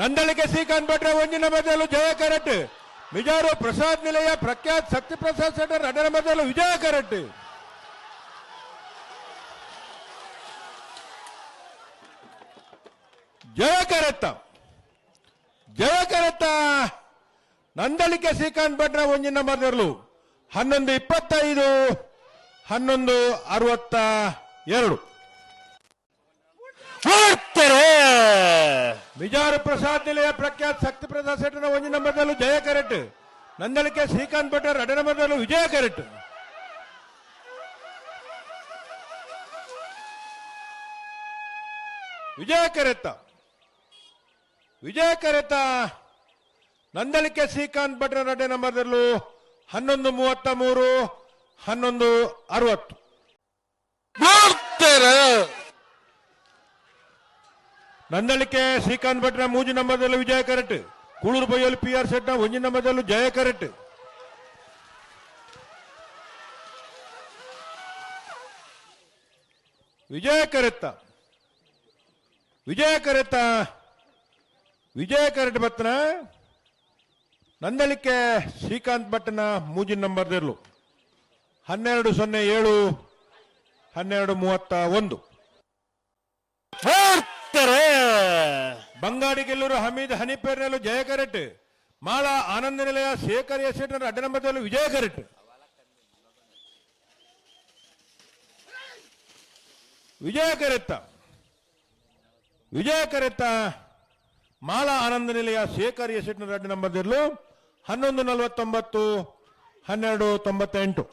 ನಂದಳಿಕೆ ಶ್ರೀಕಾಂತ್ ಭಟ್ರ ಒಂಜಿನ ಬದಲು ಜಯ ಕರಟ್. ಮಿಜಾರು ಪ್ರಸಾದ್ ನಿಲಯ ಪ್ರಖ್ಯಾತ್ ಶಕ್ತಿ ಪ್ರಸಾದ್ ಸೆಂಟರ್ ನಟನ ಬದಲು ವಿಜಯ ಕರಟ್. ಜಯ ಕರತ್ತ ಜಯ ಕರತ್ತ ನಂದಳಿಕೆ ಶ್ರೀಕಾಂತ್ ಭಟ್ರ ಒಂಜಿನ ಬದಲು ಹನ್ನೊಂದು ಇಪ್ಪತ್ತೈದು, ಹನ್ನೊಂದು ಅರವತ್ತ ಎರಡು. ವಿಜಾರ ಪ್ರಸಾದ್ ನಿಲಯ ಪ್ರಖ್ಯಾತ ಶಕ್ತಿ ಪ್ರಸಾದ್ ಶೆಟ್ಟರ ಒಂದು ನಂಬರ್ದಲ್ಲೂ ಜಯ ಕರೆಟ್. ನಂದಳಿಕೆ ಶ್ರೀಕಾಂತ್ ಭಟ್ಟರ್ ಅಡ ನಂಬರ್ದಲ್ಲೂ ವಿಜಯ ಕರೆಟ್. ವಿಜಯ ಕರೆತ ವಿಜಯ ಕರೆತ ನಂದಳಿಕೆ ಶ್ರೀಕಾಂತ್ ಭಟ್ರ ಅಡ್ಡೆ ನಂಬರ್ದಲ್ಲೂ ಹನ್ನೊಂದು ಮೂವತ್ತ ಮೂರು, ಹನ್ನೊಂದು ಅರವತ್ತು. ನಂದಳಿಕೆ ಶ್ರೀಕಾಂತ್ ಭಟ್ನ ಮೂಜಿ ನಂಬರ್ದಲ್ಲೂ ವಿಜಯ ಕರೆಟ್. ಕೂಳೂರು ಬೈಯಲ್ಲಿ ಪಿ ಆರ್ ಶೆಟ್ನ ಒಂಜಿ ನಂಬರ್ದಲ್ಲೂ ಜಯ ಕರೆಟ್. ವಿಜಯ ಕರೆತ್ತ ವಿಜಯ ಕರೆತ್ತ ವಿಜಯ ಕರೆಟ್ ಬತ್ತನ ನಂದಳಿಕೆ ಶ್ರೀಕಾಂತ್ ಭಟ್ನ ಮೂಜಿ ನಂಬರ್ದಲ್ಲು. ಹನ್ನೆರಡು ಸೊನ್ನೆ ಏಳು, ಹನ್ನೆರಡು ಮೂವತ್ತ ಒಂದು. ಮಾಡ್ತಾರೆ ಬಂಗಾಡಿ ಗೆಲ್ಲೂರು ಹಮೀದ್ ಹನಿಪೇರ್ನಲ್ಲೂ ಜಯ ಕರೆಟ್ ಮಾಳ ಆನಂದ ನಿಲಯ ಶೇಖರ್ ಎಸೆಟ್ನ ಅಡ್ಡನಂಬದಲ್ಲೂ ವಿಜಯ ಕರೆಟ್ ವಿಜಯ ಕರೆತ್ತ. ವಿಜಯ ಕರೆತ್ತ ಮಾಳ ಆನಂದ ನಿಲಯ ಶೇಖರ್ ಎಸೆಟ್ನ ಅಡ್ಡನಂಬದಲ್ಲೂ ಹನ್ನೊಂದು ನಲವತ್ತೊಂಬತ್ತು ಹನ್ನೆರಡು ತೊಂಬತ್ತೆಂಟು.